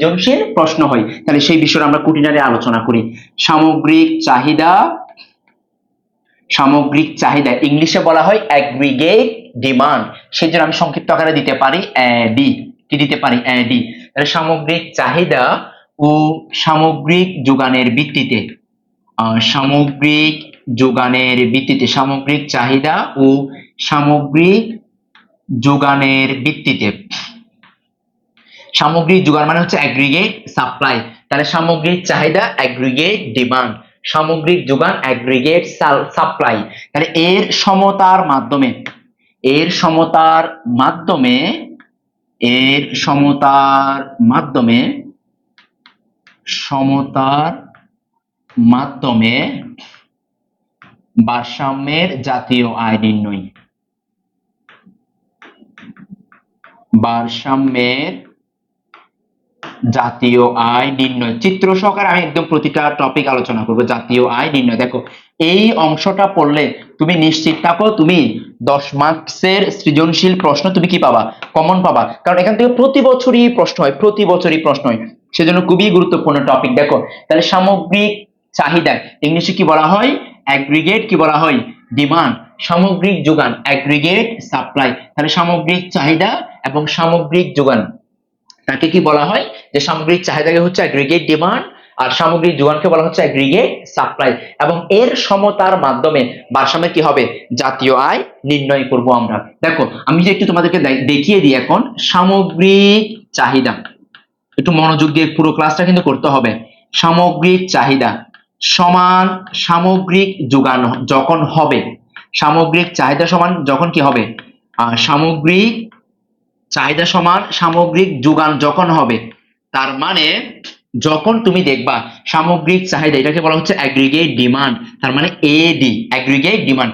সৃজনশীল প্রশ্ন হয়। তাহলে সেই বিষয়ে আমরা কুটিনারে আলোচনা করি। সামগ্রিক চাহিদা সামগ্রিক চাহিদা ইংলিশে বলা হয় অ্যাগ্রিগেট ডিমান্ড সেই জন্য আমি সংক্ষিপ্ত আকারে দিতে পারি ডি কি দিতে পারি? ডি তাহলে সামগ্রিক চাহিদা ও সামগ্রিক যোগানের ভিত্তিতে সামগ্রিক যোগানের ভিত্তিতে, সামগ্রিক চাহিদা ও সামগ্রিক যোগানের ভিত্তিতে। সামগ্রিক যোগান মানে হচ্ছে অ্যাগ্রিগেট সাপ্লাই তাহলে সামগ্রিক চাহিদা অ্যাগ্রিগেট ডিমান্ড সামগ্রিক যোগান অ্যাগ্রিগেট সাপ্লাই তাহলে এর সমতার মাধ্যমে, এর সমতার মাধ্যমে, এর সমতার মাধ্যমে সমতার মাধ্যমে ভারসাম্যের জাতীয় আয় নির্ণয়। ভারসাম্যের জাতীয় আয় নির্ণয়। চিত্র সহকারে আমি একদম প্রতিটা টপিক আলোচনা করব, জাতীয় আয় নির্ণয়। দেখো, এই অংশটা পড়লে তুমি নিশ্চিত থাকো, তুমি দশ মার্কসের সৃজনশীল প্রশ্ন তুমি কি পাবা? কমন পাবা। কারণ এখান থেকে প্রতি বছরই প্রশ্ন হয়, প্রতি বছরই প্রশ্ন হয়। সেজন্য খুবই গুরুত্বপূর্ণ টপিক দেখো, তাহলে সামগ্রিক চাহিদা, ইংলিশে কি বলা হয়? অ্যাগ্রিগেট কি বলা হয়? ডিমান্ড সামগ্রিক যোগান অ্যাগ্রিগেট সাপ্লাই তাহলে সামগ্রিক চাহিদা এবং সামগ্রিক যোগান, তাকে কি বলা হয়? যে সামগ্রিক চাহিদাকে হচ্ছে অ্যাগ্রিগেট ডিমান্ড আর সামগ্রিক যোগানকে বলা হচ্ছে অ্যাগ্রিগেট সাপ্লাই এবং এর সমতার মাধ্যমে ভারসাম্যে কি হবে? জাতীয় আয় নির্ণয় করব আমরা। দেখো, আমি যে একটু তোমাদেরকে দেখিয়ে দিই এখন সামগ্রিক চাহিদা। একটু মনোযোগ দিয়ে পুরো ক্লাসটা কিন্তু করতে হবে। সামগ্রিক চাহিদা সমান সামগ্রিক যোগান যখন হবে, সামগ্রিক চাহিদা সমান যখন কি হবে? সামগ্রিক চাহিদা সমান সামগ্রিক যোগান যখন হবে তার মানে যখন তুমি দেখবা সামগ্রিক চাহিদা, এটাকে বলা হচ্ছে অ্যাগ্রিগেট ডিমান্ড তার মানে এডি অ্যাগ্রিগেট ডিমান্ড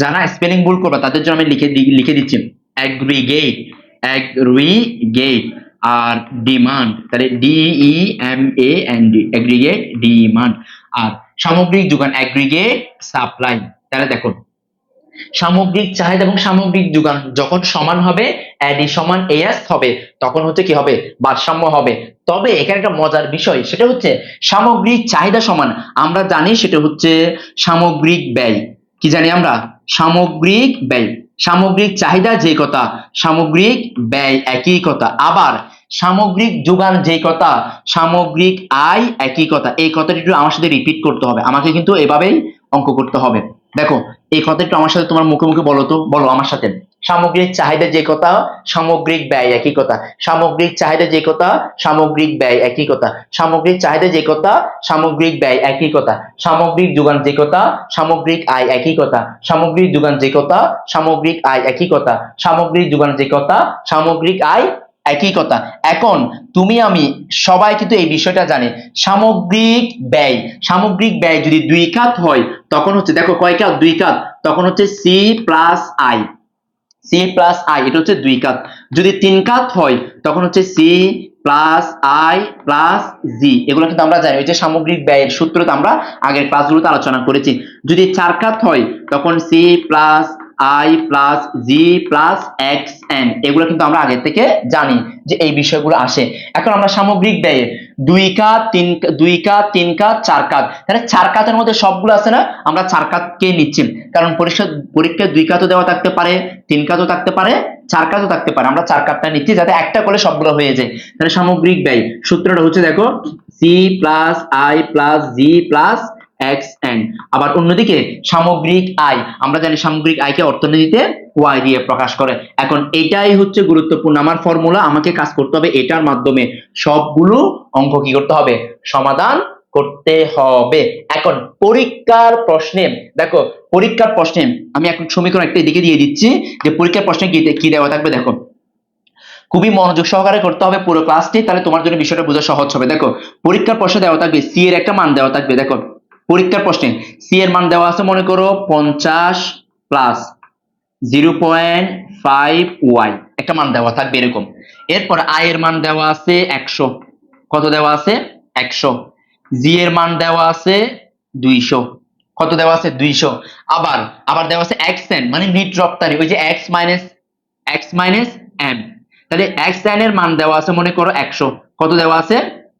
যারা স্পেলিং ভুল করবে, তাদের জন্য আমি লিখে লিখে দিচ্ছি অ্যাগ্রিগেট অ্যাগ্রিগেট আর ডিমান্ড তাহলে D E M A N D aggregate demand আর সামগ্রিক যোগান অ্যাগ্রিগেট সাপ্লাই তাহলে দেখো, সামগ্রিক চাহিদা এবং সামগ্রিক যোগান যখন সমান হবে অ্যাডি সমান এস হবে, তখন হচ্ছে কি হবে? ভারসাম্য হবে। তবে এখানে একটা মজার বিষয়, সেটা হচ্ছে সামগ্রিক চাহিদা সমান। আমরা জানি সেটা হচ্ছে সামগ্রিক ব্যয়। কি জানি আমরা? সামগ্রিক ব্যয়। সামগ্রিক চাহিদা যে কথা, সামগ্রিক ব্যয় একই কথা। আবার সামগ্রিক যোগান যে কথা, সামগ্রিক আয় একই কথা। এই কথাটি একটু আমার সাথে রিপিট করতে হবে। আমাকে কিন্তু এভাবেই অঙ্ক করতে হবে। দেখো, এই কথা একটু আমার সাথে তোমার মুখে মুখে বলো তো, বলো আমার সাথে। সামগ্রিক চাহিদা যে কথা, সামগ্রিক ব্যয় একই কথা। সামগ্রিক চাহিদা যে কথা, সামগ্রিক ব্যয় একই কথা। সামগ্রিক চাহিদা যে কথা, সামগ্রিক ব্যয় একই কথা। সামগ্রিক যোগান যে কথা, সামগ্রিক আয় একই কথা। সামগ্রিক যোগান যে কথা, সামগ্রিক আয় একই কথা। সামগ্রিক যোগান যে কথা, সামগ্রিক আয় একই কথা। এখন তুমি আমি সবাই কিন্তু এই বিষয়টা জানে। সামগ্রিক ব্যয় সামগ্রিক ব্যয় যদি দুই কাত হয়, তখন হচ্ছে, দেখো কয় কাত দুই কাত তখন হচ্ছে C plus I. C plus I এটা হচ্ছে দুই কাত। যদি তিন কাত হয়, তখন হচ্ছে C plus I plus G এগুলো কিন্তু আমরা জানি, ওই যে সামগ্রিক ব্যয়ের সূত্রটা আমরা আগের ক্লাসগুলোতে আলোচনা করেছি। যদি চার কাত হয়, তখন C plus I plus G plus X N এগুলো কিন্তু আমরা আগে থেকে জানি যে এই বিষয়গুলো আসে। এখন আমরা সামগ্রিক ব্যয়ে দুই কাত, তিন দুই কাত, তিন কাত, চার কাত। তাহলে চার কাতের মধ্যে সবগুলো আছে না? আমরা চার কাতকে নিচ্ছি। কারণ পরীক্ষা, পরীক্ষায় দুই কাতও দেওয়া থাকতে পারে, তিন কাতও থাকতে পারে, চার কাতও থাকতে পারে। আমরা চার কাতটা নিচ্ছি যাতে একটা করে সবগুলো হয়ে যায়। তাহলে সামগ্রিক ব্যয়। সূত্রটা হচ্ছে দেখো C plus I plus G plus X N আবার অন্যদিকে সামগ্রিক আয় আমরা জানি সামগ্রিক আয়কে অর্থনীতিতে ওয়াই দিয়ে প্রকাশ করে। এখন এটাই হচ্ছে গুরুত্বপূর্ণ। আমার ফর্মুলা আমাকে কাজ করতে হবে এটার মাধ্যমে। সবগুলো অঙ্ক কি করতে হবে? সমাধান করতে হবে। এখন পরীক্ষার প্রশ্নে, দেখো, পরীক্ষার প্রশ্নে, আমি এখন সমীকরণ একটা এদিকে দিয়ে দিচ্ছি যে পরীক্ষার প্রশ্নে কি কি দেওয়া থাকবে, দেখো। খুবই মনোযোগ সহকারে করতে হবে পুরো ক্লাসটি তাহলে তোমার জন্য বিষয়টা বোঝা সহজ হবে। দেখো, পরীক্ষার প্রশ্নে দেওয়া থাকবে সি এর একটা মান দেওয়া থাকবে, দেখো। পরীক্ষার প্রশ্নে সি এর মান দেওয়া আছে, মনে করো, পঞ্চাশ plus zero point five Y একটা মান দেওয়া থাকবে এরকম। এরপর আই এর মান দেওয়া আছে একশো। কত দেওয়া আছে? একশো। জি এর মান দেওয়া আছে দুইশো। কত দেওয়া আছে? দুইশো। আবার আবার দেওয়া আছে এক্স এন মানে নিট রপ্তানি, ওই যে X minus X minus M তাহলে এক্স এন এর মান দেওয়া আছে, মনে করো, একশো। কত দেওয়া আছে?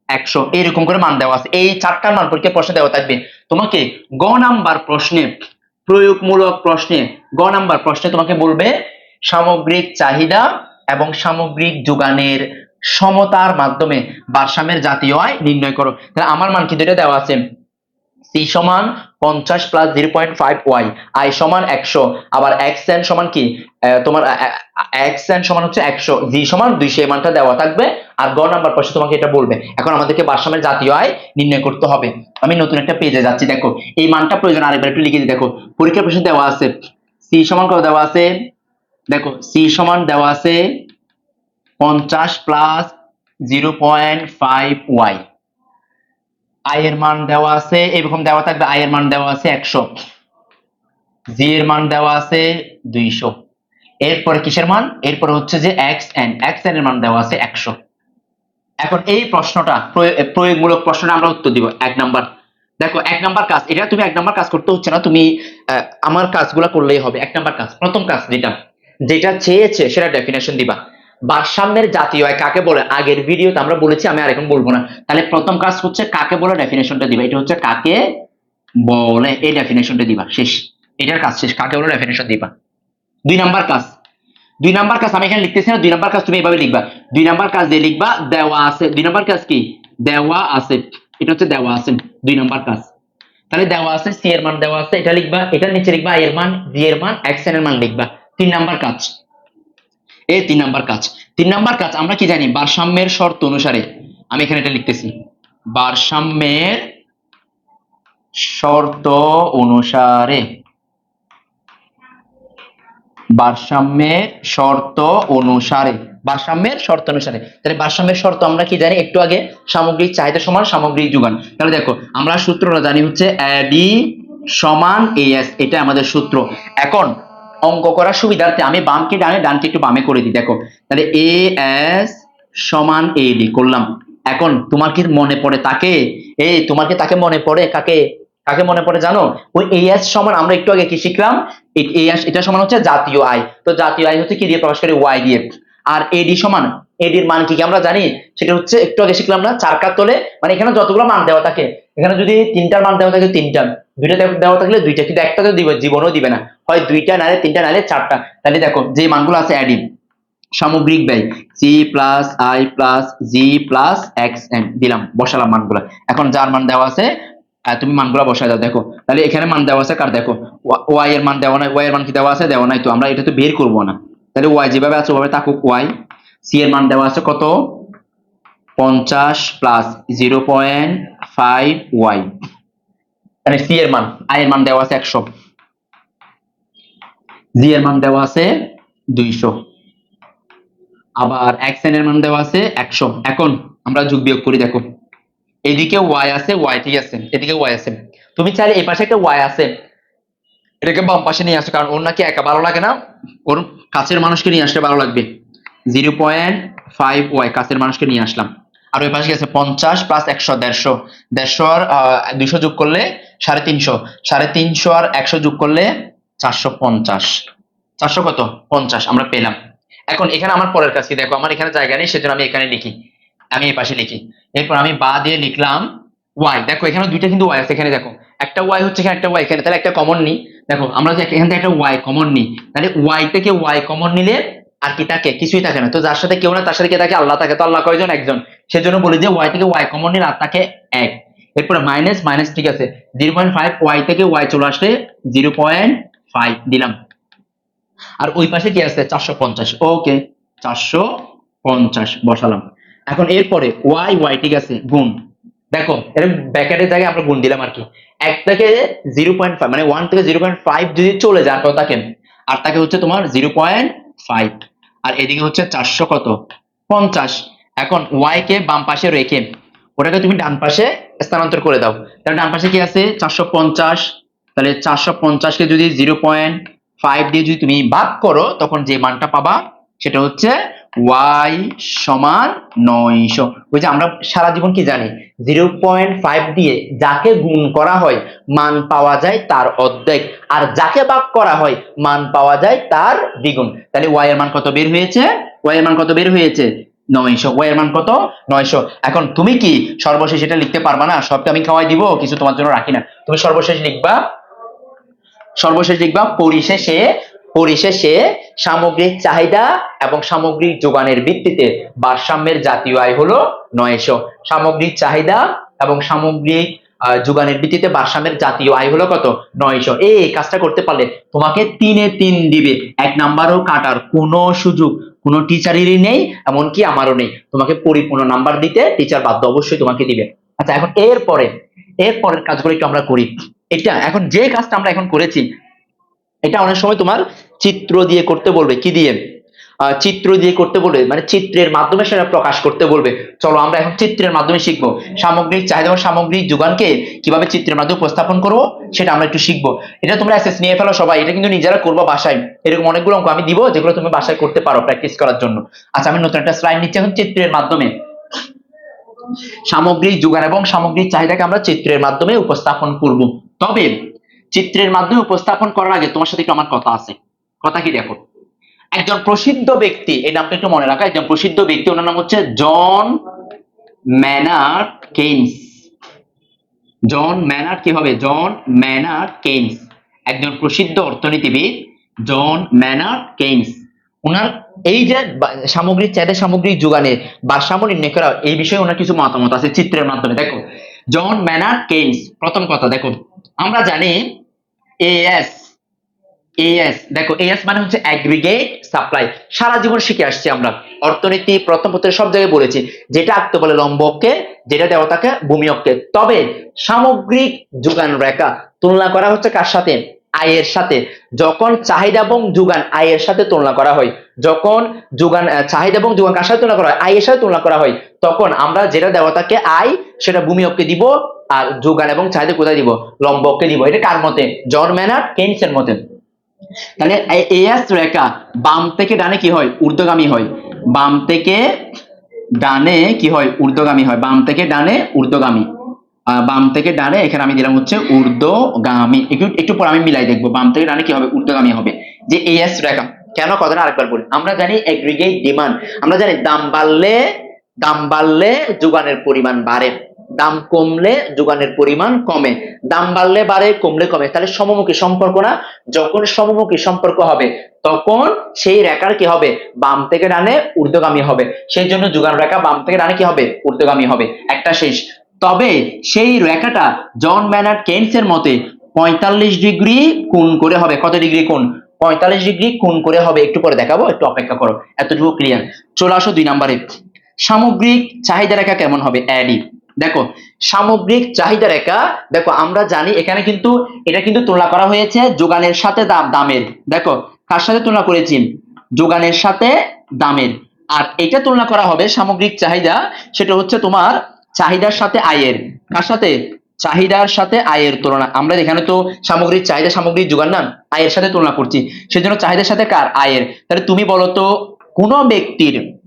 একশো। এরকম করে মান দেওয়া আছে। এই চারটার মান পরীক্ষা প্রশ্ন দেওয়া থাকবে। তোমাকে গ নাম্বার প্রশ্নে, প্রয়োগমূলক প্রশ্নে, গ নাম্বার প্রশ্নে তোমাকে বলবে সামগ্রিক চাহিদা এবং সামগ্রিক যোগানের সমতার মাধ্যমে ভারসাম্যের জাতীয় আয় নির্ণয় করো। তাহলে আমার মান কিন্তু এটা দেওয়া আছে? সি সমান পঞ্চাশ plus zero point five Y I সমান একশো, আবার এক্স এন সমান কি? তোমার এক্স এন সমান হচ্ছে একশো জি সমান দুইশো, এই মানটা দেওয়া থাকবে। আর গ নাম্বার পাশে তোমাকে এটা বলবে। এখন আমাদেরকে ভারসাম্যের জাতীয় আয় নির্ণয় করতে হবে। আমি নতুন একটা পেজে যাচ্ছি, দেখো। এই মানটা প্রয়োজন, আরেকবার একটু লিখে দিই, দেখো। পরীক্ষা প্রশ্নে দেওয়া আছে সি সমান কত দেওয়া আছে? দেখো সি সমান দেওয়া আছে পঞ্চাশ plus zero point five Y আয়ের মান দেওয়া আছে, এরকম দেওয়া থাকবে আয়ের মান দেওয়া আছে একশো। জি এর মান দেওয়া আছে দুইশো। এরপরে কিসের মান? এরপরে হচ্ছে যে এক্স এন। এক্স এন এর মান দেওয়া আছে একশো। এখন এই প্রশ্নটা, প্রয়- প্রয়োগমূলক প্রশ্নটা আমরা উত্তর দিব এক নাম্বার। দেখো, এক নাম্বার কাজ, এটা তুমি এক নাম্বার কাজ করতে হচ্ছে না, তুমি আমার কাজগুলো করলেই হবে। এক নাম্বার কাজ, প্রথম কাজ যেটা যেটা চেয়েছে, সেটা ডেফিনেশন দিবা। ভারসাম্যের জাতীয় আয় কাকে বলে? আগের ভিডিওতে আমরা বলেছি, আমি আর এখন বলব না। তাহলে প্রথম কাজ হচ্ছে কাকে বলে ডেফিনেশনটা দিবা? এটা হচ্ছে কাকে বলে, এই ডেফিনেশনটা দিবা। শেষ। এটার কাজ শেষ। কাকে বলে ডেফিনেশন দিবা? দুই নাম্বার কাজ। দুই নাম্বার কাজ, আমি এখানে লিখতেছি না, দুই নাম্বার কাজ তুমি এভাবে লিখবা। দুই নাম্বার কাজ দিয়ে লিখবা, দেওয়া আছে। দুই নাম্বার কাজ কি? দেওয়া আছে। এটা হচ্ছে দেওয়া আছে। দুই নাম্বার কাজ। তাহলে দেওয়া আছে, সি এর মান দেওয়া আছে, এটা লিখবা। এটার নিচে লিখবা এর মান জি এর মান, এক্সের মান লিখবা। তিন নাম্বার কাজ। এই তিন নাম্বার কাজ। তিন নাম্বার কাজ, আমরা কি জানি? ভারসাম্যের শর্ত অনুসারে, আমি এখানে এটা লিখতেছি। ভারসাম্যের শর্ত অনুসারে, ভারসাম্যের শর্ত অনুসারে, ভারসাম্যের শর্ত অনুসারে। তাহলে ভারসাম্যের শর্ত আমরা কি জানি? একটু আগে সামগ্রিক চাহিদা সমান সামগ্রিক যোগান। তাহলে দেখো, আমরা সূত্রটা জানি হচ্ছে ডি সমান এস এটা আমাদের সূত্র। এখন অঙ্ক করার সুবিধার্থে আমি বামকে ডানে, ডানকে একটু বামে করে দিই, দেখো। তাহলে এ এস সমান এ ডি করলাম। এখন তোমার কি মনে পড়ে তাকে? এই তোমার কি তাকে মনে পড়ে? কাকে? কাকে মনে পড়ে জানো? ওই এ এস সমান আমরা একটু আগে কি শিখলাম? এ এস এটা সমান হচ্ছে জাতীয় আয়। তো জাতীয় আয় হচ্ছে কি দিয়ে প্রকাশ করি? ওয়াই দিয়ে। আর এডি সমান? এডির মান কি আমরা জানি? সেটা হচ্ছে একটু আগে শিখলাম না? চার কাত তলে মানে এখানে যতগুলো মান দেওয়া থাকে, এখানে যদি তিনটার মান দেওয়া থাকে তিনটা। দুইটা দেওয়া থাকলে দুইটা, কিন্তু একটা তো দিবে জীবনও দিবে না। হয় দুইটা নালে, তিনটা নালে চারটা। তাহলে দেখো, যে মানগুলো আছে অ্যাডি সামগ্রিক ব্যয় C plus I plus G plus X N দিলাম, বসালাম মানগুলো। এখন যার মান দেওয়া আছে তুমি মানগুলো বসায় দাও, দেখো। তাহলে এখানে মান দেওয়া আছে কার, দেখো? ওয়াই এর মান দেওয়া নাই ওয়াই এর মান কি দেওয়া আছে? দেওয়া নাই তো, আমরা এটা তো বের করব না। তাহলে ওয়াই যেভাবে আছে, ওভাবে থাকুক ওয়াই সি এর মান দেওয়া আছে কত? পঞ্চাশ plus zero point five Y মানে সি এর মান আই এর মান দেওয়া আছে একশো। জি এর মান দেওয়া আছে দুইশো। আবার এক্সের মান দেওয়া আছে একশো। এখন আমরা যোগ বিয়োগ করি, দেখো। এদিকে ওয়াই আছে ওয়াই ঠিক আছে। এদিকে ওয়াই আছে। তুমি চাইলে এই পাশে একটা ওয়াই আছে। এটাকে বাম পাশে নিয়ে আসো, কারণ ওর নাকি একা ভালো লাগে না। ওর কাছের মানুষকে নিয়ে আসলে ভালো লাগবে। জিরো পয়েন্ট ফাইভ ওয়াই, কাছের মানুষকে নিয়ে আসলাম। আর ওই পাশে গেছে পঞ্চাশ প্লাস একশো, দেড়শো। দেড়শো আর দুইশো যোগ করলে সাড়ে তিনশো। সাড়ে তিনশো আর একশো যোগ করলে চারশো পঞ্চাশ। চারশো কত? পঞ্চাশ, আমরা পেলাম। এখন এখানে আমার পরের কাছে দেখো, আমার এখানে জায়গা নেই, সেজন্য আমি এখানে লিখি। আমি এই পাশে লিখি। এরপর আমি বা দিয়ে লিখলাম ওয়াই দেখো, এখানে দুইটা কিন্তু ওয়াই আছে, এখানে দেখো। একটা ওয়াই হচ্ছে এখানে, একটা ওয়াই এখানে। তাহলে একটা কমন নি দেখো, আমরা যে এখান থেকে একটা ওয়াই কমন নিই, তাহলে ওয়াই থেকে ওয়াই কমন নিলে আর কি থাকে? কিছুই থাকে না। তো যার সাথে কেউ না, তার সাথে কে থাকে? আল্লাহ থাকে। তো আল্লাহ কয়জন? একজন। সেজন্য বলি যে ওয়াই থেকে ওয়াই কমন নিলে আর থাকে এক। এরপরে মাইনাস মাইনাস ঠিক আছে। জিরো পয়েন্ট ফাইভ ওয়াই থেকে ওয়াই চলে আসলে জিরো পয়েন্ট ফাইভ দিলাম। আর ওই পাশে কি আছে? চারশো পঞ্চাশ। ওকে চারশো পঞ্চাশ, বসালাম। এখন এরপরে ওয়াই ওয়াই ঠিক আছে, গুণ। দেখো এরকম ব্যাকেটের জায়গায় আমরা গুণ দিলাম আর কি। এক থেকে জিরো পয়েন্ট ফাইভ মানে ওয়ান থেকে জিরো পয়েন্ট ফাইভ যদি চলে যায় তো তাকে। আর তাকে হচ্ছে তোমার জিরো পয়েন্ট ফাইভ আর এদিকে হচ্ছে চারশো কত? পঞ্চাশ। এখন ওয়াই কে বাম পাশে রেখে, ওটাকে তুমি ডান পাশে স্থানান্তর করে দাও। তাহলে ডান পাশে কি আছে? চারশো পঞ্চাশ। তাহলে চারশো পঞ্চাশকে যদি জিরো পয়েন্ট ফাইভ দিয়ে যদি তুমি ভাগ করো, তখন যে মানটা পাবা সেটা হচ্ছে ওয়াই সমান নয়শো। ওই যে আমরা সারা জীবন কি জানি? জিরো পয়েন্ট ফাইভ দিয়ে যাকে গুণ করা হয়, মান পাওয়া যায় তার অর্ধেক। আর যাকে ভাগ করা হয়, মান পাওয়া যায় তার দ্বিগুণ। তাহলে ওয়াই এর মান কত বের হয়েছে? ওয়াই এর মান কত বের হয়েছে? নয়শো। ওয়ের মান কত? নয়শো। এখন তুমি কি সর্বশেষ এটা লিখতে পারবা না? সবকে আমি খাওয়াই দিব, কিছু তোমার জন্য রাখি না। তুমি সর্বশেষ লিখবা সর্বশেষ লিখবা পরিশেষে পরিশেষে সামগ্রিক চাহিদা এবং সামগ্রিক যোগানের ভিত্তিতে ভারসাম্যের জাতীয় আয় হলো নয়শো। সামগ্রিক চাহিদা এবং সামগ্রিক যোগানের ভিত্তিতে ভারসাম্যের জাতীয় আয় হলো কত? নয়শো। এই কাজটা করতে পারলে তোমাকে তিনে তিন দিবে। এক নাম্বারও কাটার কোনো সুযোগ কোনো টিচারেরই নেই, এমনকি আমারও নেই। তোমাকে পরিপূর্ণ নাম্বার দিতে টিচার বাধ্য অবশ্যই তোমাকে দিবে। আচ্ছা এখন এরপরে, এরপরের কাজগুলো একটু আমরা করি। এটা, এখন যে কাজটা আমরা এখন করেছি, এটা অনেক সময় তোমার চিত্র দিয়ে করতে বলবে, কি দিয়ে? চিত্র দিয়ে করতে বলবে মানে চিত্রের মাধ্যমে সেটা প্রকাশ করতে বলবে। চলো আমরা এখন চিত্রের মাধ্যমে শিখব। সামগ্রিক চাহিদা এবং সামগ্রিক যোগানকে কীভাবে চিত্রের মাধ্যমে উপস্থাপন করব, সেটা আমরা একটু শিখব। এটা তোমরা অ্যাসেস নিয়ে ফেলো সবাই, এটা কিন্তু নিজেরা করব বাসায়। এরকম অনেকগুলো অঙ্ক আমি দিব, যেগুলো তুমি বাসায় করতে পারো প্র্যাকটিস করার জন্য। আচ্ছা আমি নতুন একটা স্লাইড নিচ্ছি এখন চিত্রের মাধ্যমে। সামগ্রিক যোগান এবং সামগ্রিক চাহিদাকে আমরা চিত্রের মাধ্যমে উপস্থাপন করব। তবে চিত্রের মাধ্যমে উপস্থাপন করার আগে তোমার সাথে একটু আমার কথা আছে। কথা কি দেখো? একজন প্রসিদ্ধ ব্যক্তি, এই নামটা একটু মনে রাখা, একজন প্রসিদ্ধ ব্যক্তি, ওনার নাম হচ্ছে জন ম্যানার্ড কেইনস। জন ম্যানার্ড কি হবে জন ম্যানার্ড কেইনস। একজন প্রসিদ্ধ অর্থনীতিবিদ, জন ম্যানার্ড কেইনস। ওনার এই যে সামগ্রিক চাহিদা সামগ্রিক যোগানে ভারসাম্য নির্ণয় করা এই বিষয়ে ওনার কিছু মতামত আছে চিত্রের মাধ্যমে। দেখো, জন ম্যানার্ড কেইনস, প্রথম কথা, দেখো আমরা জানি এএস এএস দেখো এএস মানে হচ্ছে অ্যাগ্রিগেট সাপ্লাই সারা জীবন শিখে আসছি আমরা। অর্থনীতি প্রথম পত্রে সব জায়গায় বলেছি, যেটা আঁকতে বলে লম্বককে, যেটা দেওয়া থাকে ভূমিয়ককে। তবে সামগ্রিক যোগান রেখা তুলনা করা হচ্ছে কার সাথে? আয়ের সাথে। যখন চাহিদা এবং যোগান আয়ের সাথে তুলনা করা হয় যখন যোগান চাহিদা এবং যোগান কার সাথে তুলনা করা হয়, আয়ের সাথে তুলনা করা হয়, তখন আমরা যেটা দেওয়া থাকে আয়, সেটা ভূমিয়ককে দিব আর যোগান এবং চাহিদা কোথায় দিব? লম্বককে দিব। এটা কার মতে? জন ম্যানার কেইনসের মতে। তাহলে এএস রেখা, বাম থেকে ডানে কি হয়? ঊর্ধ্বগামী হয়। বাম থেকে ডানে কি হয়? ঊর্ধ্বগামী হয়। বাম থেকে ডানে ঊর্ধ্বগামী। বাম থেকে ডানে, এখানে আমি দিলাম হচ্ছে ঊর্ধ্বগামী। একটু একটু পর আমি মিলাই দেখব। বাম থেকে ডানে কি হবে? ঊর্ধ্বগামী হবে। যে এএস রেখা। কেন কথাটা আরেকবার বলি। আমরা জানি এগ্রিগেট ডিমান্ড আমরা জানি দাম বাড়লে দাম বাড়লে যোগানের পরিমাণ বাড়ে। দাম কমলে যোগানের পরিমাণ কমে। দাম বাড়লে বাড়ে, কমলে কমে। তাহলে সমমুখী সম্পর্ক না। যখন সমমুখী সম্পর্ক হবে, তখন সেই রেখার কি হবে? বাম থেকে ডানে ঊর্ধ্বগামী হবে। সেই জন্য যোগান রেখা বাম থেকে ডানে কি হবে? ঊর্ধ্বগামী হবে। একটা শেষ। তবে সেই রেখাটা জন ম্যানার্ড কেন্সের মতে পঁয়তাল্লিশ ডিগ্রি কোণ করে হবে। কত ডিগ্রি কোণ? পঁয়তাল্লিশ ডিগ্রি কোণ করে হবে, একটু পরে দেখাবো, একটু অপেক্ষা করো, এতটুকু ক্লিয়ার চলে আসো দুই নম্বরে। সামগ্রিক চাহিদা রেখা কেমন হবে? অ্যাডি দেখো, সামগ্রিক চাহিদা রেখা, দেখো, আমরা জানি এখানে কিন্তু, এটা কিন্তু তুলনা করা হয়েছে যোগানের সাথে দাম দামের। দেখো, কার সাথে তুলনা করেছি? যোগানের সাথে দামের। আর এটা তুলনা করা হবে সামগ্রিক চাহিদা, সেটা হচ্ছে তোমার চাহিদার সাথে আয়ের। কার সাথে? চাহিদার সাথে আয়ের তুলনা। আমরা এখানে তো সামগ্রিক চাহিদা সামগ্রিক যোগান না, আয়ের সাথে তুলনা করছি। সেজন্য চাহিদার সাথে কার? আয়ের। তাহলে তুমি বলো তো, কোন ব্যক্তির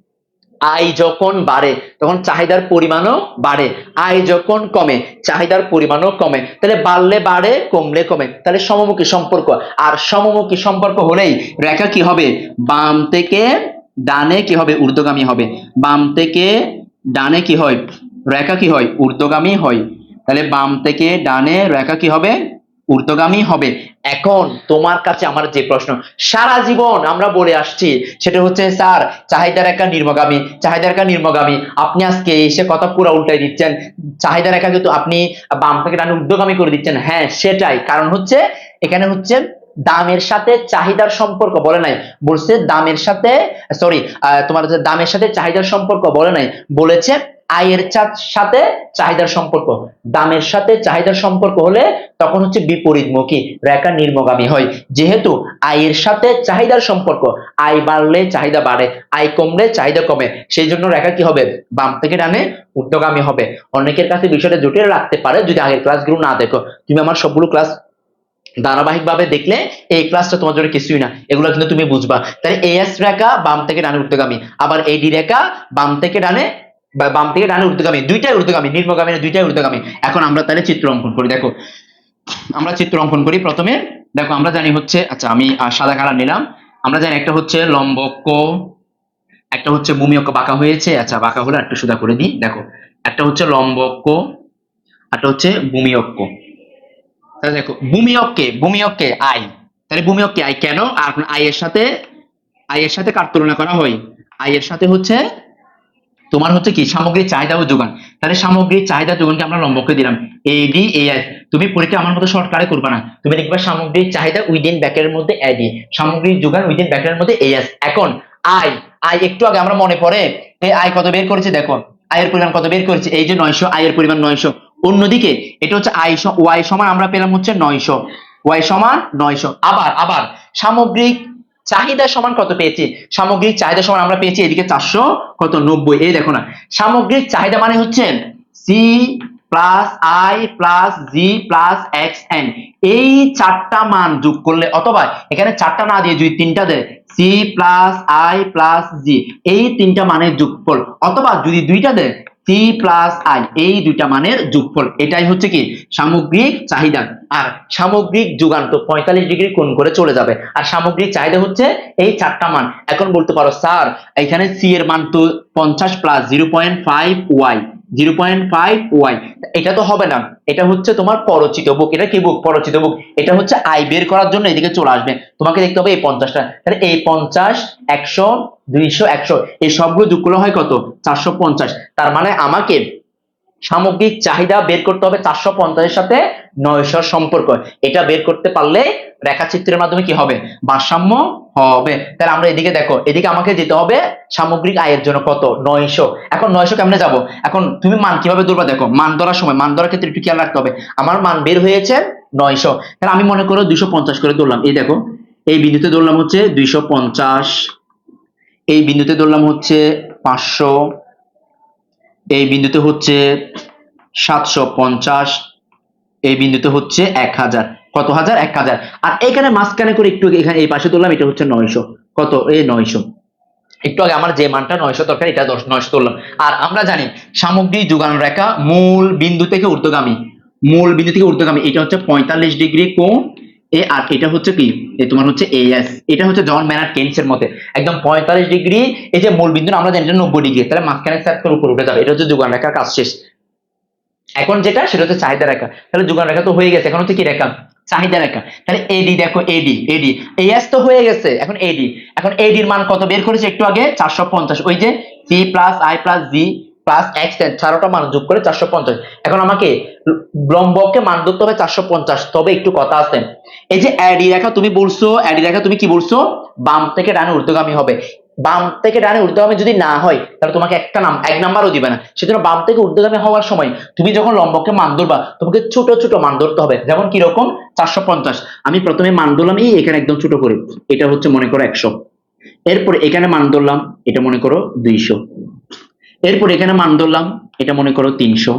আয় যখন বাড়ে, তখন চাহিদার পরিমাণও বাড়ে। আয় যখন কমে, চাহিদার পরিমাণও কমে। তাহলে বাড়লে বাড়ে, কমলে কমে। তাহলে সমমুখী সম্পর্ক। আর সমমুখী সম্পর্ক হলেই রেখা কি হবে? বাম থেকে ডানে কি হবে? ঊর্ধ্বগামী হবে। বাম থেকে ডানে কি হয়? রেখা কি হয়? ঊর্ধ্বগামী হয়। তাহলে বাম থেকে ডানে রেখা কি হবে? ঊর্ধ্বগামী হবে। এখন তোমার কাছে আমার যে প্রশ্ন, সারা জীবন আমরা বলে আসছি, সেটা হচ্ছে, স্যার চাহিদা রেখা নির্মগামী চাহিদা রেখা নির্মগামী। আপনি আজকে এসে কথা পুরো উল্টাই দিচ্ছেন। চাহিদা রেখা কিন্তু আপনি বাম থেকে ডানে ঊর্ধ্বগামী করে দিচ্ছেন। হ্যাঁ সেটাই। কারণ হচ্ছে, এখানে হচ্ছে দামের সাথে চাহিদার সম্পর্ক বলে নাই। বলছে দামের সাথে সরি তোমার হচ্ছে দামের সাথে চাহিদার সম্পর্ক বলে নাই। বলেছে আয়ের চা- সাথে চাহিদার সম্পর্ক। দামের সাথে চাহিদার সম্পর্ক হলে তখন হচ্ছে বিপরীতমুখী, রেখা নির্মগামী হয়। যেহেতু আয়ের সাথে চাহিদার সম্পর্ক, আয় বাড়লে চাহিদা বাড়ে, আয় কমলে চাহিদা কমে। সেই জন্য রেখা কি হবে? বাম থেকে ডানে ঊর্ধ্বগামী হবে। অনেকের কাছে বিষয়টা জটিল রাখতে পারে যদি আগের ক্লাসগুলো না দেখো। তুমি আমার সবগুলো ক্লাস ধারাবাহিক ভাবে দেখলে এই ক্লাসটা তোমার জন্য কিছুই না। এগুলো কিন্তু তুমি বুঝবা। তাহলে এএস রেখা, বাম থেকে ডানে ঊর্ধ্বগামী। আবার এডি রেখা, বাম থেকে ডানে বাম থেকে ডানে ঊর্ধ্বগামী। দুইটাই ঊর্ধ্বগামী নির্মগামী দুইটাই ঊর্ধ্বগামী। এখন আমরা তাহলে চিত্র অঙ্কন করি, দেখো। আমরা চিত্র অঙ্কন করি প্রথমে। দেখো, আমরা জানি হচ্ছে আচ্ছা আমি সাদা কালার নিলাম। আমরা জানি একটা হচ্ছে লম্বক একটা হচ্ছে ভূমি অক্ষ বাঁকা হয়েছে। আচ্ছা বাঁকা হলে একটু সোজা করে দিই। দেখো, একটা হচ্ছে লম্ব অক্ষ একটা হচ্ছে ভূমি অক্ষ তাহলে দেখো, ভূমি অক্ষে, ভূমি আই তাহলে ভূমি অক্ষে আই কেন? আর আই এর সাথে আই এর সাথে কার তুলনা করা হয়? আই এর সাথে হচ্ছে, তোমার হচ্ছে কি? সামগ্রিক চাহিদা ও যোগান। তাহলে সামগ্রিক চাহিদা যোগানকে আমরা লম্বকে দিলাম। এডি এএস তুমি পরীক্ষা আমার মতো শর্টকাটে করবে না। তুমি লিখবা সামগ্রিক চাহিদা উইদিন ব্যাকের মধ্যে এডি সামগ্রিক যোগান উইদিন ব্যাকের মধ্যে এ এএস এখন আই আই একটু আগে আমরা মনে পড়ে, এই আয় কত বের করেছে? দেখো আয়ের পরিমাণ কত বের করেছি? এই যে নয়শো আয়ের পরিমাণ নয়শো। অন্যদিকে, এটা হচ্ছে আই ওয়াই সমান আমরা পেলাম হচ্ছে নয়শো। ওয়াই সমান নয়শো। আবার আবার, সামগ্রিক চাহিদা সমান কত পেয়েছি? সামগ্রিক চাহিদা সমান আমরা পেয়েছি এদিকে চারশো কত? নব্বই। এই দেখো না, সামগ্রিক চাহিদা মানে হচ্ছে C plus I plus G plus X N এই চারটা মান যোগ করলে, অথবা এখানে চারটা না দিয়ে যদি তিনটা দেয় C plus I plus G এই তিনটা মানের যোগফল। অথবা যদি দুইটা দেয় সি প্লাস আই এই দুইটা মানের যোগফল। এটাই হচ্ছে কি? সামগ্রিক চাহিদা। আর সামগ্রিক যুগান্ত পঁয়তাল্লিশ ডিগ্রি কোন করে চলে যাবে। আর সামগ্রিক চাহিদা হচ্ছে এই চারটা মান। এখন বলতে পারো, স্যার, এখানে সি এর মান তো পঞ্চাশ plus zero point five Y zero point five Y এটা তো হবে না। এটা হচ্ছে তোমার পরচিত বুক। এটা কি বুক? পরচিত বুক। এটা হচ্ছে আই বের করার জন্য এদিকে চলে আসবে। তোমাকে দেখতে হবে এই পঞ্চাশটা। তাহলে এই পঞ্চাশ, একশো, দুইশো, একশো, এই সবগুলো যোগ করলে হয় কত? চারশো পঞ্চাশ। তার মানে আমাকে সামগ্রিক চাহিদা বের করতে হবে চারশো পঞ্চাশের সাথে নয়শোর সম্পর্ক। এটা বের করতে পারলে রেখাচিত্রের মাধ্যমে কি হবে? ভারসাম্য হবে। তাহলে আমরা এদিকে দেখো, এদিকে আমাকে যেতে হবে সামগ্রিক আয়ের জন্য কত? নয়শো। এখন নয়শো কেমনে যাব? এখন তুমি মান কীভাবে ধরবা দেখো? মান ধরার সময়, মান ধরার ক্ষেত্রে একটু খেয়াল রাখতে হবে। আমার মান বের হয়েছে নয়শো। তাহলে আমি মনে করো দুইশো পঞ্চাশ করে ধরলাম। এই দেখো, এই বিন্দুতে ধরলাম হচ্ছে দুইশো পঞ্চাশ। এই বিন্দুতে ধরলাম হচ্ছে পাঁচশো। এই বিন্দুতে হচ্ছে সাতশো পঞ্চাশ, এই বিন্দুতে হচ্ছে এক হাজার। কত হাজার? এক হাজার। আর এখানে মাঝখানে করে একটু এখানে এই পাশে তুললাম, এটা হচ্ছে নয়শো। কত? এই নয়শো। একটু আগে আমার যে মানটা নয়শো দরকার, এটা দশ নয়শো তুললাম। আর আমরা জানি সামগ্রিক যোগান রেখা মূল বিন্দু থেকে ঊর্ধ্বগামী। মূল বিন্দু থেকে ঊর্ধ্বগামী, এটা হচ্ছে পঁয়তাল্লিশ ডিগ্রি কোণ এ, আর এটা হচ্ছে কি? এ, তোমার হচ্ছে এএস এটা হচ্ছে জন ম্যানার কেন্সের মতে। একদম পঁয়তাল্লিশ ডিগ্রি, এই যে মূল বিন্দু আমরা জানি নব্বই ডিগ্রি। তাহলে মাঝখানে সেট করে উপর উঠে যাবে। এটা হচ্ছে যোগান রেখার কাজ শেষ। এখন যেটা, সেটা হচ্ছে চাহিদা রেখা। তাহলে যোগান রেখা তো হয়ে গেছে। এখন হচ্ছে কি রেখা? চাহিদা রেখা। তাহলে এডি দেখো এডি এডি এএস তো হয়ে গেছে। এখন এডি এখন এডির মান কত? বের করেছে একটু আগে, চারশো পঞ্চাশ। ওই যে C plus I plus G plus X ten চারোটা মান যোগ করে চারশো পঞ্চাশ। এখন আমাকে লম্বকে মান ধরতে হবে চারশো পঞ্চাশ, তবে একটু কথা আছে। এই যে অ্যাডি রেখা তুমি বলছো, অ্যাডি রেখা তুমি কি বলছো? বাম থেকে ডানে ঊর্ধ্বগামী হবে। বাম থেকে ডানে ঊর্ধ্বগামী যদি না হয়, তাহলে তোমাকে একটা নাম, এক নাম্বারও দিবে না। সেজন্য বাম থেকে ঊর্ধ্বগামী হওয়ার সময় তুমি যখন লম্বকে মান ধরবা, তোমাকে ছোট ছোট মান ধরতে হবে। যেমন কি রকম চারশো পঞ্চাশ। আমি প্রথমে মান ধরলাম এই, এখানে একদম ছোট করে। এটা হচ্ছে মনে করো একশো। এরপর এখানে মান ধরলাম, এটা মনে করো দুইশো। এরপর এখানে মান ধরলাম, এটা মনে করো তিনশো।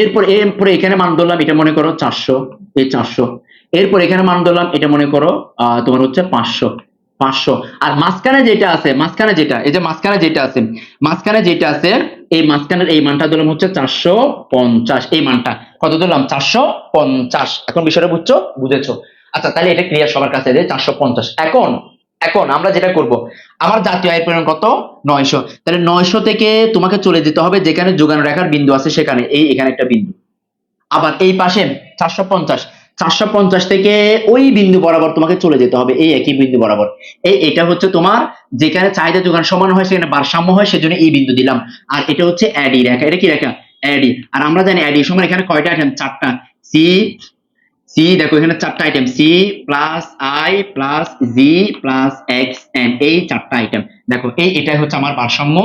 এরপর, এরপরে এখানে মান ধরলাম, এটা মনে করো চারশো, এই চারশো। এরপর এখানে মান ধরলাম, এটা মনে করো তোমার হচ্ছে পাঁচশো পাঁচশো। আর মাঝখানে যেটা আছে, মাঝখানে যেটা, এই যে মাঝখানে যেটা আছে, মাঝখানে যেটা আছে, এই মাঝখানের এই মানটা ধরলাম হচ্ছে চারশো পঞ্চাশ, এই মানটা। কত ধরলাম? চারশো পঞ্চাশ। এখন বিষয়টা বুঝছ? বুঝেছ? আচ্ছা তাহলে এটা ক্লিয়ার সবার কাছে যে চারশো পঞ্চাশ। এখন এখন আমরা যেটা করব, আমার জাতীয় আয়ের পরিমাণ কত? নয়শো। তাহলে নয়শো থেকে তোমাকে চলে যেতে হবে যেখানে যোগান রেখার বিন্দু আছে সেখানে, এই এখানে একটা বিন্দু। আবার এই পাশে চারশো পঞ্চাশ। চারশো পঞ্চাশ থেকে ওই বিন্দু বরাবর তোমাকে চলে যেতে হবে, এই একই বিন্দু বরাবর। এই এটা হচ্ছে তোমার যেখানে চাহিদা যোগান সমান হয় সেখানে ভারসাম্য হয়, সেজন্য এই বিন্দু দিলাম। আর এটা হচ্ছে অ্যাডি রেখা। এটা কি রেখা? অ্যাডি। আর আমরা জানি অ্যাডি সমান এখানে কয়টা? আইটেম চারটা। সি সি দেখো এখানে চারটা item C plus I plus G plus X N এই চারটা আইটেম দেখো, এই এটাই হচ্ছে আমার ভারসাম্য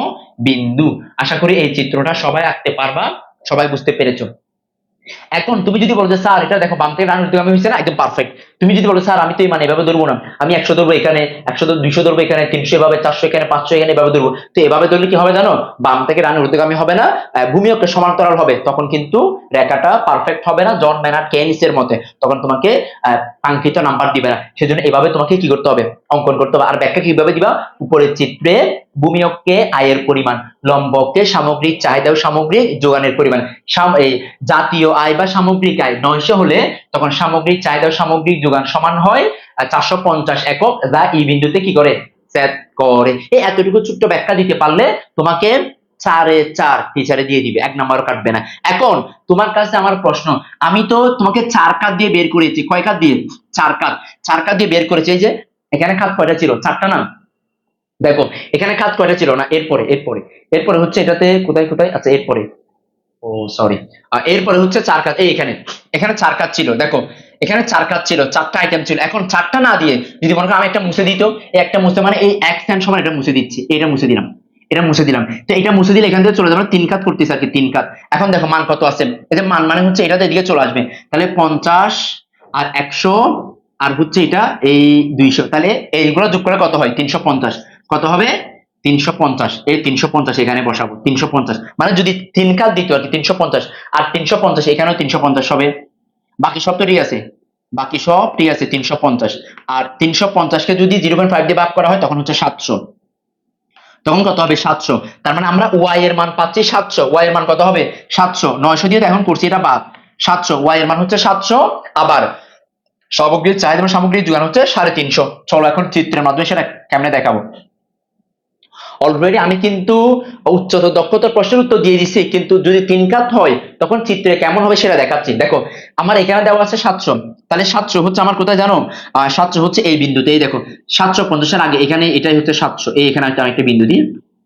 বিন্দু। আশা করি এই চিত্রটা সবাই আঁকতে পারবা, সবাই বুঝতে পেরেছ। এখন তুমি যদি বলো যে, স্যার, এটা দেখো, বাম থেকে ডান হয়েছে না? একদম পারফেক্ট তুমি যদি বলো, স্যার, আমি তো এই মানে এভাবে ধরবো না। আমি একশো ধরবো এখানে, একশো দুইশো ধরবো এখানে, তিনশো এভাবে, চারশো এখানে, পাঁচশো এখানে এভাবে ধরবো। তো এভাবে ধরলে কি হবে জানো? বাম থেকে ডান ঊর্ধ্বগামী হবে না। ভূমি অক্ষে সমান্তরাল হবে। তখন কিন্তু রেখাটা পারফেক্ট হবে না, জন ম্যানার কেনিসের মতে। তখন তোমাকে কাঙ্ক্ষিত নাম্বার দিবে না। সেজন্য এভাবে তোমাকে কি করতে হবে? অঙ্কন করতে হবে। আর ব্যাখ্যা কীভাবে দিবা? উপরের চিত্রে ভূমি অক্ষে আয়ের পরিমাণ, লম্বকে সামগ্রিক চাহিদা ও সামগ্রিক যোগানের পরিমাণ। জাতীয় আয় বা সামগ্রিক আয় নয়শো হলে তখন সামগ্রিক চাহিদা ও সামগ্রিক যোগান সমান হয় চারশো পঞ্চাশ একক যা ই বিন্দুতে কি করে? সেট করে। এই এতটুকু ছোট্ট ব্যাখ্যা দিতে পারলে তোমাকে চারে চার টিচারে দিয়ে দিবে, এক নাম্বারও কাটবে না। এখন, তোমার কাছে আমার প্রশ্ন, আমি তো তোমাকে চার কাত দিয়ে বের করেছি। কয় কাত দিয়ে? চার কাত। চার কাত দিয়ে বের করেছি, এই যে, এখানে খাত কয়টা ছিল? চারটা না? দেখো, এখানে খাত কয়টা ছিল না? এরপরে এরপরে। এরপরে হচ্ছে এটাতে, কোথায় কোথায়? আচ্ছা এরপরে। ও সরি এরপরে হচ্ছে চার কাজ এই এখানে। এখানে চার কাজ ছিল, দেখো। এখানে চার কাজ ছিল, চারটা আইটেম ছিল। এখন চারটা না দিয়ে যদি মনে করো আমি একটা মুছে দিত, এই একটা মুছে মানে এই এক স্ট্যান্ড সমান এটা মুছে দিচ্ছি, এটা মুছে দিলাম, এটা মুছে দিলাম। তো এটা মুছে দিলে এখান থেকে চলে যাবে তিন কাত করতেছে আর কি, তিন কাত এখন দেখো মান কত আছে যে মান মানে হচ্ছে এটাতে এদিকে চলে আসবে। তাহলে পঞ্চাশ আর একশো আর হচ্ছে এটা এই দুইশো। তাহলে এইগুলো যোগ করে কত হয়? তিনশো পঞ্চাশ। কত হবে? তিনশো পঞ্চাশ। এই তিনশো পঞ্চাশ এখানে বসাবো, তিনশো পঞ্চাশ। মানে যদি তিন কাত দিত আর কি, তিনশো পঞ্চাশ। আর তিনশো পঞ্চাশ, এখানেও তিনশো পঞ্চাশ হবে। বাকি সব তো ঠিক আছে। বাকি সব ঠিক আছে, তিনশো পঞ্চাশ। আর তিনশো পঞ্চাশকে যদি জিরো পয়েন্ট ফাইভ দিয়ে ভাগ করা হয়, তখন হচ্ছে সাতশো। তখন কত হবে? সাতশো। তার মানে আমরা ওয়াই এর মান পাচ্ছি সাতশো। ওয়াই এর মান কত হবে? সাতশো। নয়শো দিয়ে এখন করছি, এটা বাদ। সাতশো। ওয়াই এর মান হচ্ছে সাতশো, আবার সামগ্রীর চাহিদা সামগ্রীর যোগান হচ্ছে সাড়ে তিনশো। চলো এখন চিত্রের মাধ্যমে সেটা কেমনে দেখাবো? অলরেডি আমি কিন্তু উচ্চতর দক্ষতার প্রশ্নের উত্তর দিয়ে দিছি, কিন্তু যদি তিন কাত হয়, তখন চিত্রে কেমন হবে সেটা দেখাচ্ছি। দেখো, আমার এখানে দেওয়া আছে সাতশো। তাহলে সাতশো হচ্ছে আমার কোথায় জানো? সাতশো হচ্ছে এই বিন্দুতে। এই দেখো, সাতশো পঞ্চাশের আগে এখানে এটাই হচ্ছে সাতশো। এই এখানে একটা একটা বিন্দু দিই,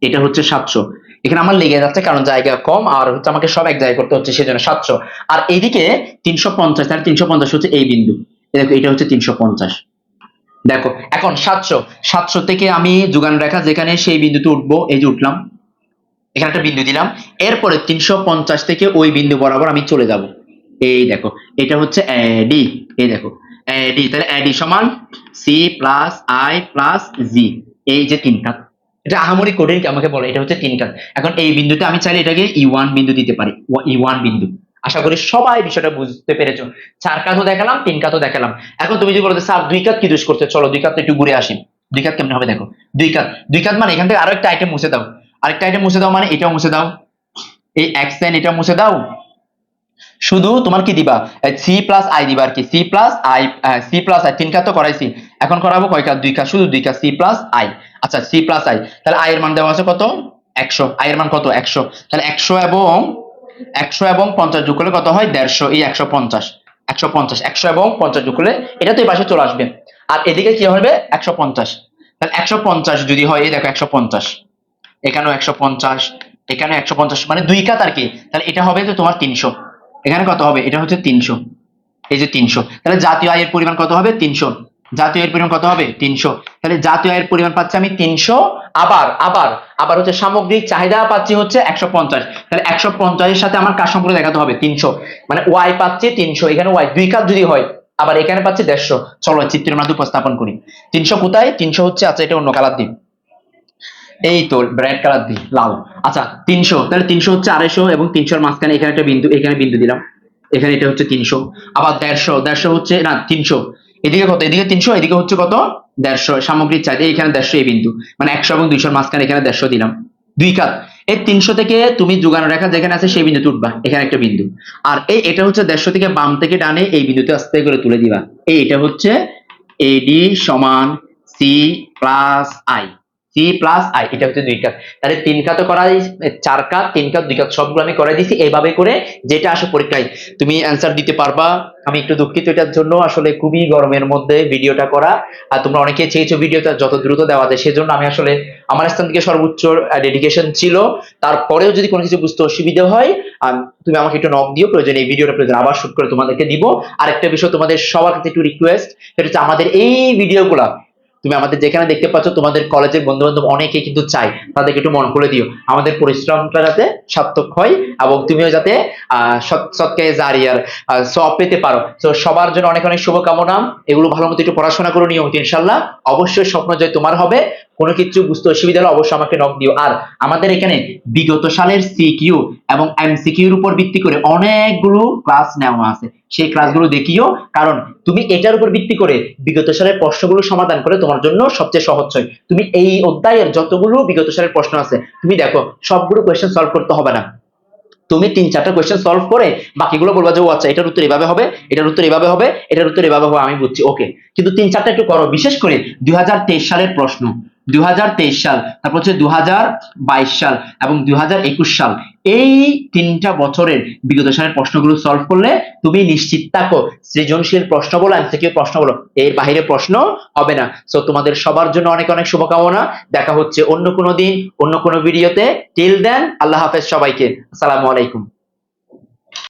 এটা হচ্ছে সাতশো। এখানে আমার লেগে যাচ্ছে কারণ জায়গা কম, আর হচ্ছে আমাকে সব এক জায়গায় করতে হচ্ছে, সেজন্য সাতশো। আর এইদিকে তিনশো পঞ্চাশ, তাহলে তিনশো পঞ্চাশ হচ্ছে এই বিন্দু। দেখো, এটা হচ্ছে তিনশো পঞ্চাশ। দেখো, এখন সাতশো। সাতশো থেকে আমি যোগান রেখা যেখানে সেই বিন্দুতে উঠবো, এই যে উঠলাম, এখানে একটা বিন্দু দিলাম, এরপরে তিনশো পঞ্চাশ থেকে ওই বিন্দু বরাবর আমি চলে যাব। এই দেখো, এটা হচ্ছে ডি এই দেখো ডি তাহলে ডি সমান C plus I plus G এই যে তিন কাত এটা আহামরি কোডের আমাকে বলে, এটা হচ্ছে তিন কাত এখন এই বিন্দুতে আমি চাইলে এটাকে ই ওয়ান বিন্দু দিতে পারি ই ওয়ান বিন্দু। আশা করি সবাই বিষয়টা বুঝতে পেরেছ। চার কাতও দেখালাম, তিন কাতও দেখালাম। এখন তুমি যদি বলতে স্যার, দুই কাত কি দোষ করতে চলো, দুই কাত একটু ঘুরে আসি। দুই কাত কেমন হবে দেখো? দুই কাত দুই কাত মানে এখান থেকে আরও একটা আইটেম মুছে দাও। আরেকটা আইটেম মুছে দাও মানে এটাও মুছে দাও। এই এক্স এন এটা মুছে দাও। শুধু তোমার কি দিবা? সি প্লাস আই দিবা আর কি। C plus I C plus I তিন কাত তো করাইছি। এখন করাবো কয় কাত দুই কাত শুধু দুই কাত সি প্লাস আই আচ্ছা সি প্লাস আই তাহলে আই এর মান দেওয়া আছে কত? একশো। আই এর মান কত? একশো। তাহলে একশো এবং একশো এবং পঞ্চাশ যোগ করলে কত হয়? দেড়শো। এই একশো পঞ্চাশ। একশো পঞ্চাশ। একশো এবং পঞ্চাশ যোগ করলে এটা তো এই পাশে চলে আসবে। আর এদিকে কি হবে? একশো পঞ্চাশ। তাহলে একশো পঞ্চাশ যদি হয়, এই দেখো একশো পঞ্চাশ। এখানেও একশো পঞ্চাশ। এখানে একশো পঞ্চাশ। মানে দুই কাত আর কি। তাহলে এটা হবে যে তোমার তিনশো। এখানে কত হবে? এটা হচ্ছে তিনশো। এই যে তিনশো। তাহলে জাতীয় আয়ের পরিমাণ কত হবে? তিনশো। জাতীয় আয়ের পরিমাণ কত হবে? তিনশো। তাহলে জাতীয় আয়ের পরিমাণ পাচ্ছি আমি তিনশো। আবার আবার আবার হচ্ছে সামগ্রিক চাহিদা পাচ্ছি হচ্ছে একশো পঞ্চাশ। তাহলে একশো পঞ্চাশের সাথে আমার কার সম্পর্ক দেখাতে হবে, তিনশো। মানে ওয়াই পাচ্ছি তিনশো। এখানে ওয়াই, দুই কাপ যদি হয়, আবার এখানে পাচ্ছি দেড়শো। চলো চিত্রের মাধ্যমে উপস্থাপন করি। তিনশো কোথায়? তিনশো হচ্ছে আচ্ছা এটা অন্য কালার দিন এই তো রেড কালার দিই, লাল। আচ্ছা তিনশো। তাহলে তিনশো হচ্ছে আড়াইশো এবং তিনশোর মাঝখানে এখানে একটা বিন্দু, এখানে বিন্দু দিলাম। এখানে এটা হচ্ছে তিনশো। আবার দেড়শো দেড়শো হচ্ছে, না, তিনশো। এদিকে কত? এদিকে তিনশো, এদিকে হচ্ছে কত? দেড়শো। সামগ্রিক চাহিদা এখানে দেড়শো এই বিন্দু। মানে একশো এবং দুইশোর মাঝখানে এখানে দেড়শো দিলাম। দুই কাত। এই তিনশো থেকে তুমি যোগান রেখা যেখানে আছে সেই বিন্দু উঠবা, এখানে একটা বিন্দু। আর এই এটা হচ্ছে দেড়শো থেকে বাম থেকে ডানে এই বিন্দুতে আস্তে করে তুলে দিবা। এই এটা হচ্ছে এডি সমান C plus I. C plus I এটা হচ্ছে দুই কাত। তাহলে তিন কাত করা চার কাত, তিন কাত, দুই কাত, সবগুলো আমি করে দিছি। এইভাবে করে যেটা আসে পরীক্ষায় তুমি অ্যান্সার দিতে পারবা। আমি একটু দুঃখিত এটার জন্য। আসলে খুবই গরমের মধ্যে ভিডিওটা করা। আর তোমরা অনেকে চেয়েছো ভিডিওটা যত দ্রুত দেওয়া যায়, সেজন্য আমি আসলে আমার স্থান থেকে সর্বোচ্চ ডেডিকেশন ছিল। তারপরেও যদি কোনো কিছু বুঝতে অসুবিধা হয় তুমি আমাকে একটু নক দিও। প্রয়োজন এই ভিডিওটা প্রয়োজন। আবার শুট করে তোমাদেরকে দিব। আরেকটা বিষয় তোমাদের সবার কাছে একটু রিকোয়েস্ট সেটা হচ্ছে আমাদের এই ভিডিওগুলা তুমি আমাদের যেখানে দেখতে পাচ্ছ, তোমাদের কলেজের বন্ধু বান্ধব অনেকে কিন্তু চাই তাদেরকে একটু মন করে দিও। আমাদের পরিশ্রমটা যাতে সার্থক হয় এবং তুমিও যাতে সৎকে সব পেতে পারো। তো সবার জন্য অনেক অনেক শুভকামনা। এগুলো ভালো মতো একটু পড়াশোনা করে নিয়মিত ইনশাল্লাহ। অবশ্যই স্বপ্ন জয় তোমার হবে। কোনো কিছু বুঝতে অসুবিধা হলে অবশ্যই আমাকে নক দিও। আর আমাদের এখানে বিগত সালের সিকিউ এবং এমসিকিউর উপর ভিত্তি করে অনেকগুলো ক্লাস নেওয়া আছে। সেই ক্লাসগুলো দেখিও, কারণ তুমি এটার উপর ভিত্তি করে বিগত সালের প্রশ্নগুলো সমাধান করে তোমার জন্য সবচেয়ে সহজ হয়। তুমি এই অধ্যায়ের যতগুলো বিগত সালের প্রশ্ন আছে, তুমি দেখো, সবগুলো কোয়েশ্চেন সলভ করতে হবে না। তুমি তিন চারটা কোয়েশ্চেন সলভ করে বাকিগুলো বলবা যে, ও আচ্ছা এটার উত্তর এভাবে হবে, এটার উত্তর এভাবে হবে, এটার উত্তর এভাবে হবে, আমি বুঝছি। ওকে, কিন্তু তিন চারটা একটু করো। বিশেষ করে দুই হাজার তেইশ সালের প্রশ্ন। দুই হাজার তেইশ সাল, তারপর হচ্ছে দু হাজার বাইশ সাল এবং দুই হাজার একুশ সাল। এই তিনটা বছরের বিগত সালের প্রশ্নগুলো সলভ করলে তুমি নিশ্চিত থাকো। সৃজনশীল প্রশ্ন বলো, এমসিকিউ প্রশ্ন বলো। এর বাইরে প্রশ্ন হবে না। সো তোমাদের সবার জন্য অনেক অনেক শুভকামনা। দেখা হচ্ছে অন্য কোনো দিন, অন্য কোনো ভিডিওতে টিল দেন আল্লাহ হাফেজ সবাইকে। আসসালামু আলাইকুম।